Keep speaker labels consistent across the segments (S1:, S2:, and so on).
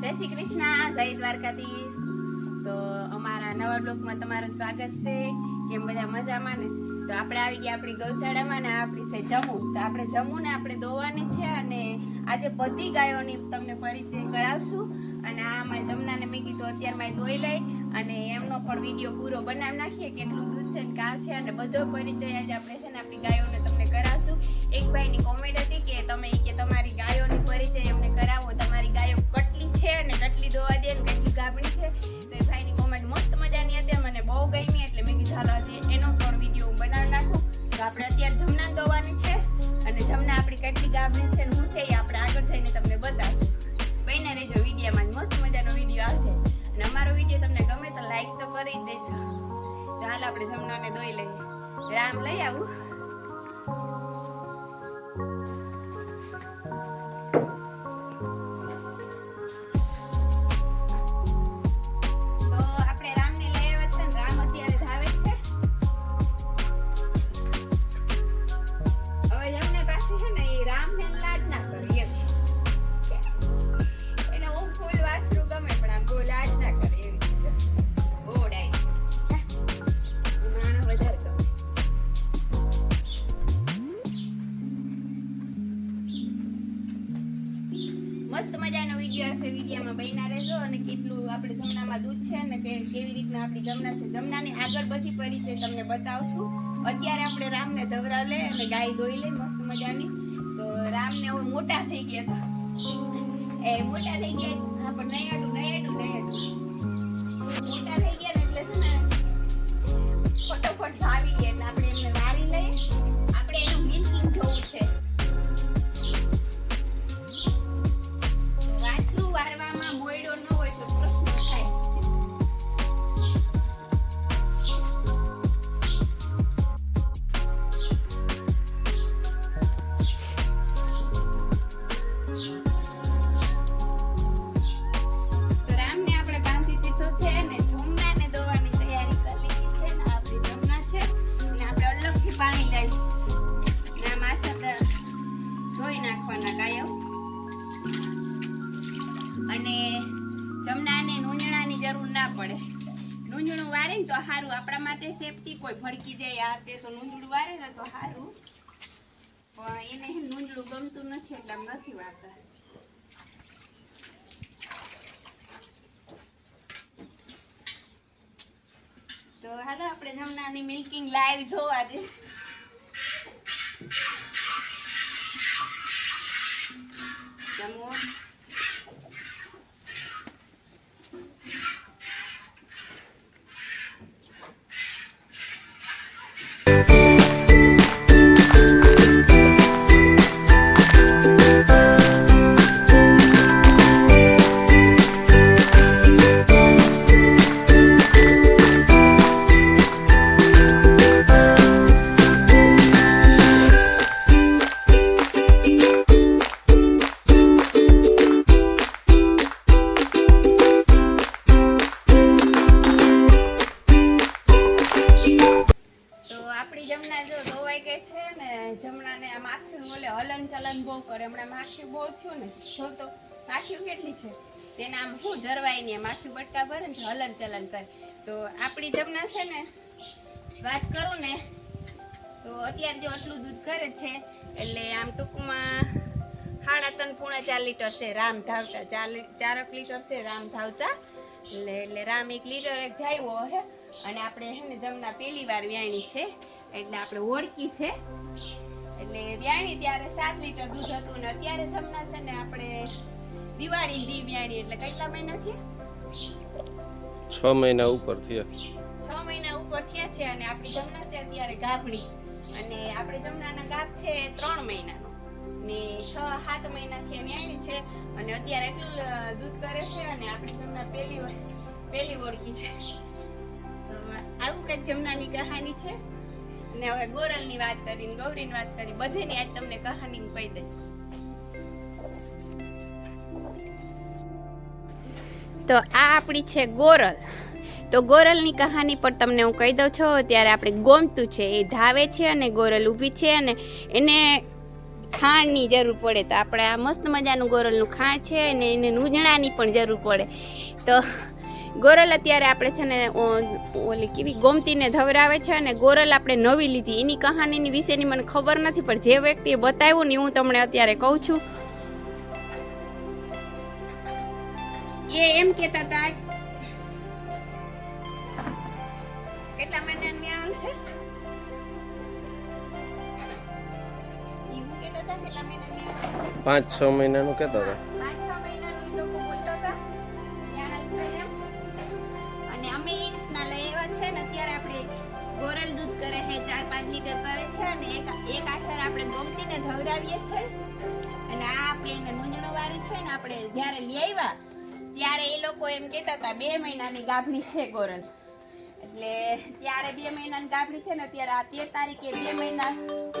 S1: જય શ્રી કૃષ્ણ, જય દ્વારકાધીશ. તો અમારા નવા બ્લોગમાં તમારું સ્વાગત છે. કેમ બધા મજામાં ને? તો આપણે આવી ગયા આપણી ગૌશાળામાં ને આપણી છે જમુ. તો આપણે જમુ ને આપણે દોવાની છે અને આજે બધી ગાયોની તમને પરિચય કરાવશું. અને આ અમારી જમનાને મેં કીધું અત્યારમાં દોઈ લઈ અને એમનો પણ વીડિયો પૂરો બનાવી નાખીએ કેટલું દૂધ છે ને કાં છે અને બધો પરિચય આજે આપણે છે ને આપણી ગાયોને તમને કરાવશું. એક ભાઈની કોમેન્ટ હતી કે તમે કે તમારી ગાયોની આપણે અત્યારે જમના દોવાની છે અને જમના આપણી કેટલી ગાભણી છે શું છે એ આપણે આગળ જઈને તમને બતાવશું. બહેને રહેજો વિડીયોમાં, મસ્ત મજાનો વીડિયો આવશે. અને અમારો વીડિયો તમને ગમે તો લાઈક તો કરી દેજો. તો હાલ આપણે જમનાને દોઈ લઈએ. રામ, લઈ આવું. ને એ રામને લાડ ના કરે એમ એને હું ફૂલ વાછરું ગમે, પણ આમ બહુ લાડ ના કરે એવી રીતે. ડાય નાના વધારે ગમે. મસ્ત મજાનો વીડિયો હશે, વિડીયોમાં બન્યા રહેજો. અને કેટલું આપણે જમનામાં દૂધ છે અને કે કેવી રીતના આપણી જમના છે જમનાની આગળ બધી પરિચય તમને બતાવું છું. અત્યારે આપણે રામને ધવરા લે અને ગાય દોઈ લે, મસ્ત મજાની. તો રામને હવે મોટા થઈ ગયા છે એ મોટા થઈ ગયા પણ નહીં આટું નહીં આટું નહીં આટું મોટા થઈ ગયા ને એટલે છે ને ફટોફટ પડે. લૂંજણું વારે ને તો સારું આપણા માટે સેફટી કોઈ ભડકી જાય આ તે તો નૂંજણું વારે ને તો સારું પણ એને હે ગમતું નથી એટલે આમ નથી વારતા તો હાલો આપણે જમનાની મિલ્કિંગ લાઈવ જોવા દે. જમો. જમના જો ધોવાઈ ગઈ છે ને, જમણાને આ માખીનું ઓલે હલન ચલન બહુ કરે. હમણાં માખી બહુ થયું ને, જો તો માખીઓ કેટલી છે? તેને આમ શું જરવાય નહીં માખી બટકા ભરે ને હલન ચલન કરે તો આપણી જમના છે ને, વાત કરું ને, તો અત્યારે જો આટલું દૂધ કરે છે, એટલે આમ ટૂંકમાં સાડા ત્રણ પૂણા ચાર લીટર છે રામ ધાવતા. ચાર ચારક લીટર છે રામ ધાવતા. એટલે એટલે રામ એક લીટર એક ધાવ્યો હે. અને આપણે છે ને જમના પહેલી વાર વ્યાણી છે. એટલે આપણે ઓળખી છે. એટલે વ્યાણી ત્યારે સાત લીટર દૂધ હતું ને અત્યારે જમના છે ને આપણે દિવાળી દી વ્યાણી એટલે કેટલા મહિના થયા?
S2: છ મહિના ઉપર થયા.
S1: છ મહિના ઉપર થયા છે અને આપણી જમના છે અત્યારે ગાભણી. અને આપણે જમનાના ગાભ છે ત્રણ મહિનાનો. ને છ સાત મહિના છે વ્યાણી છે અને અત્યારે એટલું દૂધ કરે છે અને આપણી જમના પહેલી પહેલી ઓળખી છે. તો આવું કંઈક જમનાની કહાની છે? અને હવે ગોરલની વાત કરી ને ગૌરીની વાત કરી બધેની આજ તમને કહાની કહી દે તો આ આપણી છે ગોરલ. તો ગોરલની કહાની પણ તમને હું કહી દઉં છું. ત્યારે આપણે ગોમતું છે, એ ધાવે છે અને ગોરલ ઊભી છે અને એને ખાંડની જરૂર પડે. તો આપણે આ મસ્ત મજાનું ગોરલનું ખાંડ છે અને એને નુંજણાની પણ જરૂર પડે. તો ગોરલ અત્યારે આપણે છે ને ઓલી કેવી ગોમતીને ધવરાવે છે અને ગોરલ આપણે નવી લીધી. એની કહાનીની વિશેની મને ખબર નથી, પણ જે વ્યક્તિએ બતાવ્યું ને, હું તમને અત્યારે કહું છું. એ એમ કહેતા હતા, કેટલા મહિનાનું મેળાનું છે?
S2: પાંચ છ મહિનાનું કહેતા હતા.
S1: કરે છે, ચાર પાંચ લીટર કરે છે અને એક એક આસર આપણે ગોમતીને ધવરાવીએ છે અને આ આપણે એને મૂંઝણો વાળી છે ને આપણે જ્યારે લઈ આવ્યા, ત્યારે એ લોકો એમ કહેતા હતા, બે મહિનાની ગાભણી છે ગોરલ એટલે ત્યારે બે મહિનાની ગાભણી છે ને અત્યારે આ તેર તારીખે બે મહિના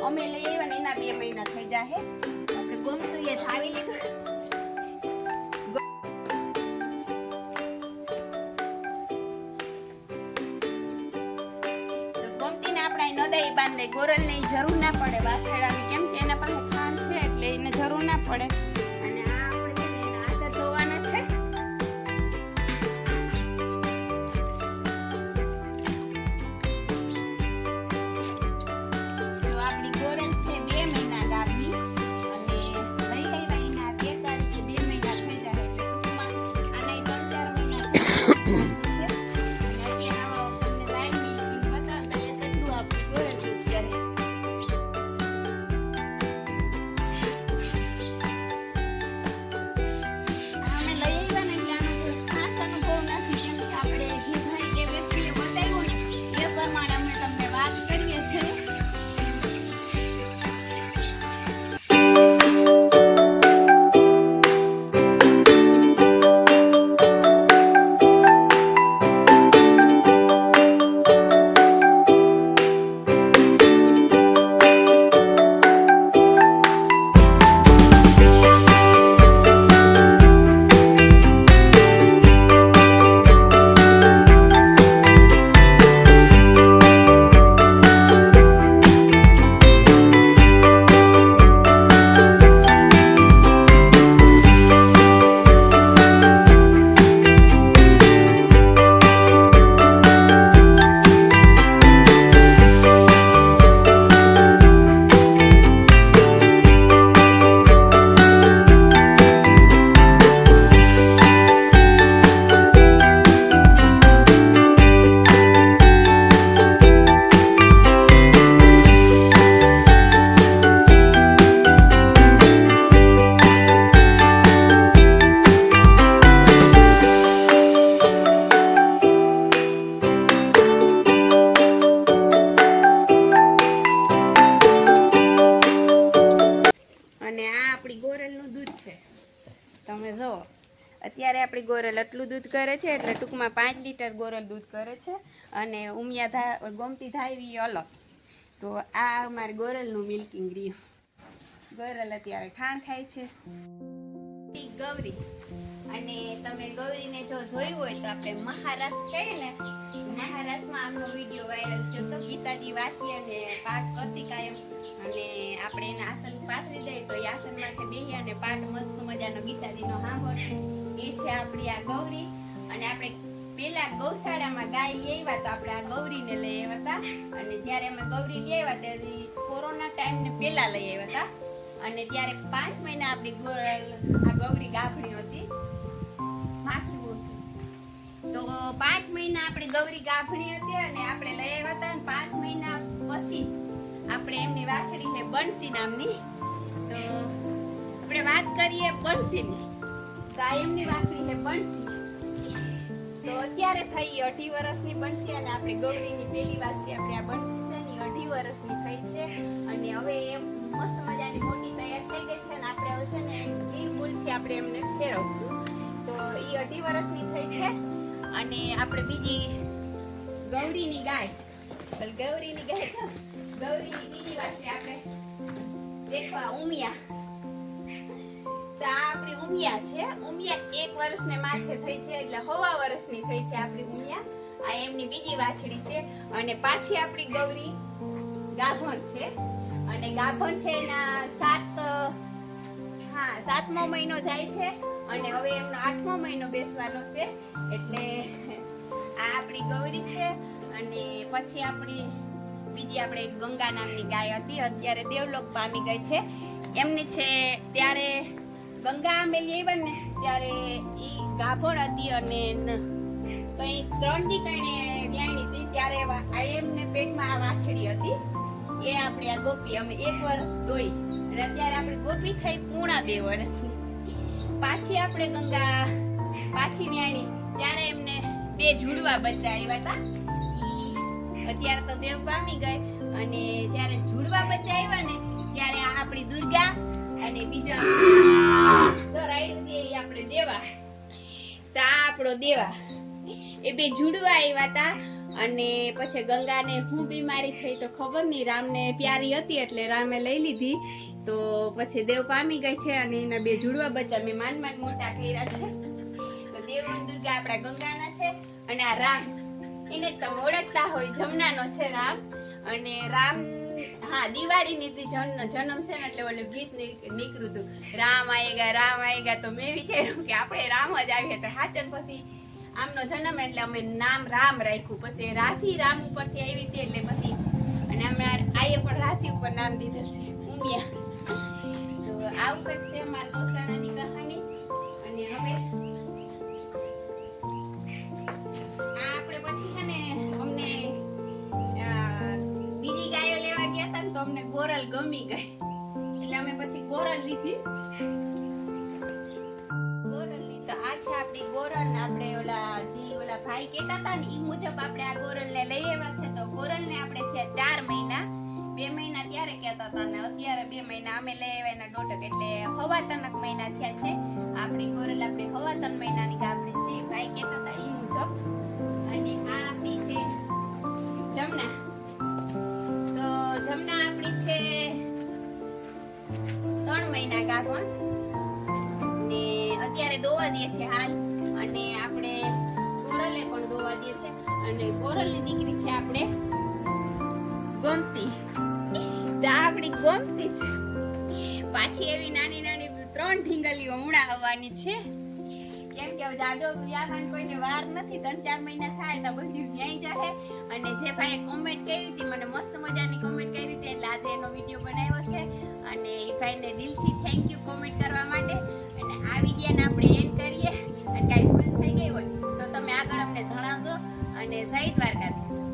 S1: અમે લઈ આવ્યા ને એના બે મહિના થઈ જાય આપણે ગોમતું એ ધાવી લીધું. ગમતીને દે એ બાંધે ગોરલને એ જરૂર ના પડે. વાસળાની કેમ કે એના પાસે ખાંડ છે એટલે એને જરૂર ના પડે. ગોરલ એટલું દૂધ કરે છે, એટલે ટૂંકમાં પાંચ લીટર ગોરલ દૂધ કરે છે. અને ઉમિયા ધા, ગોમતી ધાવી અલગ. તો આ અમારે ગોરલનું મિલ્કિંગ રહ્યું ગોરલ અત્યારે ખાણ ખાય છે. ગૌરી. અને તમે ગૌરીને જો જોયું હોય તો આપણે મહારાષ્ટ્ર કહીએ ને મહારાષ્ટ્રમાં આમનો વીડિયો વાયરલ થયો તો ગીતાજી વાંચી અને પાઠ કરતી કાયમ અને આપણે એના આસન પાથરી દઈએ તો એ આસન માટે બેસી અને પાઠ મસ્ત મજાનો ગીતાજીનો સાંભળ એ છે આપણી આ ગૌરી. અને આપણે પેલા ગૌશાળામાં ગાય લઈ આવ્યા તો આપણે આ ગૌરીને લઈ આવ્યા હતા. અને જ્યારે અમે ગૌરી લઈ આવ્યા ત્યારે કોરોના ટાઈમને પહેલા લઈ આવ્યા હતા. અને ત્યારે પાંચ મહિના આપણી આ ગૌરી ગાભણી હતી. તો પાંચ મહિના આપણી ગૌરી ગાભણી હતી અને આપણે લઈ આવ્યા હતા. અને પાંચ મહિના પછી આપણે એમની વાછડી છે બંસી નામની. તો આપણે વાત કરીએ બંસીની. તો વાસણી છે બનસી. તો અત્યારે થઈ અઢી વર્ષની બનસી અને આપણે ગૌરીની પહેલી વાસણી આપણે આ બનસી છે ને અઢી વર્ષની થઈ છે. અને હવે એમ મસ્ત મજાની મોટી તૈયાર થઈ ગઈ છે અને આપણે હવે છે ને ગીર બુલથી આપણે એમને ફેરવશું. તો એ અઢી વર્ષની થઈ છે અને આપણે બીજી ગૌરીની ગાય. ગૌરીની ગાય. ગૌરીની બીજી વાસળી આપણે દેખવા ઉમિયા. ઉમિયા છે. ઉમિયા એક વર્ષને માથે થઈ છે એટલે હવા વર્ષની થઈ છે આપણી ઉમિયા. આ એમની બીજી વાછડી છે અને પાછી આપણી ગૌરી ગાભણ છે. અને ગાભણ છે એના સાત, હા, સાતમો મહિનો જાય છે અને હવે એમનો આઠમો મહિનો બેસવાનો છે. એટલે આ આપણી ગૌરી છે અને પછી આપણી બીજી આપણે ગંગા નામની ગાય હતી. અત્યારે દેવલોક પામી ગઈ છે. એમની છે ત્યારે ગંગા અમે લેવા ને, ત્યારે એ ગાભણ હતી અને પછી ત્રણ દી કઈને વ્યાણી હતી, ત્યારે આ એમને પેટમાં આ વાછડી હતી. એ આપણે આ ગોપી, અમે એક વર્ષ દોઈ અને અત્યારે આપણે ગોપી થઈ પૂણા બે વર્ષની. પાછી આપણે ગંગા, પાછી વ્યાણી ત્યારે એમને બે ઝૂડવા બચ્ચા આવ્યા હતા અત્યારે તો દેવ પામી ગઈ અને જ્યારે ઝૂડવા બચાવ્યા ને, ત્યારે આ આપણી દુર્ગા અને બીજા રાયડું દે આપણે દેવા. તા આપણો દેવા. એ બે જુડવા આવ્યા હતા અને પછી ગંગાને હું બીમારી થઈ તો ખબર નહીં રામને પ્યારી હતી એટલે રામે લઈ લીધી. તો પછી દેવ પામી ગઈ છે અને એના બે જુડવા બચ્ચા મેં માન માન મોટા કર્યા છે. તો દેવ દુર્ગા આપણા ગંગાના છે અને આ રામ. એને તમે ઓળખતા હોય, જમનાનો છે રામ. અને રામ હા દિવાળીની દી જન્મ જન્મ છે ને એટલે ઓલું ગીત નીક- નીકળ્યું હતું રામ આયેગા રામ આયેગા તો મેં વિચાર્યું કે આપણે રામ જ આવીએ તો હાચન પછી આમનો જન્મ એટલે અમે નામ રામ રાખ્યું. પછી રાશિ રામ ઉપરથી આવી હતી એટલે પછી અને અમે આઈએ પણ રાશિ ઉપર નામ દીધું છે. ઉમિયા. તો આવું કંઈક છે અમારા અમને ગોરલ ગમી ગઈ. એટલે અમે પછી ગોરલ લીધી. આપણી ગોરલ આપણે ઓલા જી ઓલા ભાઈ કહેતા હતા ને એ મુજબ આપણે આ ને લઈ આવ્યા છે. તો ગોરલ ને આપણે ચાર મહિના. બે મહિના ત્યારે કહેતા હતા ને, અત્યારે બે મહિના અમે લઈ આવ્યા એના દોઢક. એટલે હવા તનક મહિના થયા છે. આપણી ગોરલ આપણે હવા ત્રણ મહિનાની આપણે છે. ભાઈ કહેતા હતા એ મુજબ. ગાભણ ને અત્યારે દોવા દે છે હાલ. અને આપણે ગોરલે પણ દોવા દે છે. અને ગોરલની દીકરી છે આપણે ગોમતી. આપણી ગમતી છે. પાછી એવી નાની નાની ત્રણ ઢીંગલીઓ હમણાં આવવાની છે. કેમ કે જાદો જાજો કોઈને વાર નથી. ત્રણ ચાર મહિના થાય તો બધું વ્યાઈ જાય અને જે ભાઈએ કોમેન્ટ કરી હતી, મને મસ્ત મજાની કોમેન્ટ કરી હતી, એટલે આજે એનો વીડિયો બનાવ્યો છે. અને એ ભાઈને દિલથી થેન્ક યુ કોમેન્ટ કરવા માટે. અને આ વિડીયોને આપણે એન્ડ કરીએ. અને કાંઈ ભૂલ થઈ ગઈ હોય તો તમે આગળ અમને જણાવજો. અને જય દ્વારકાધીશ.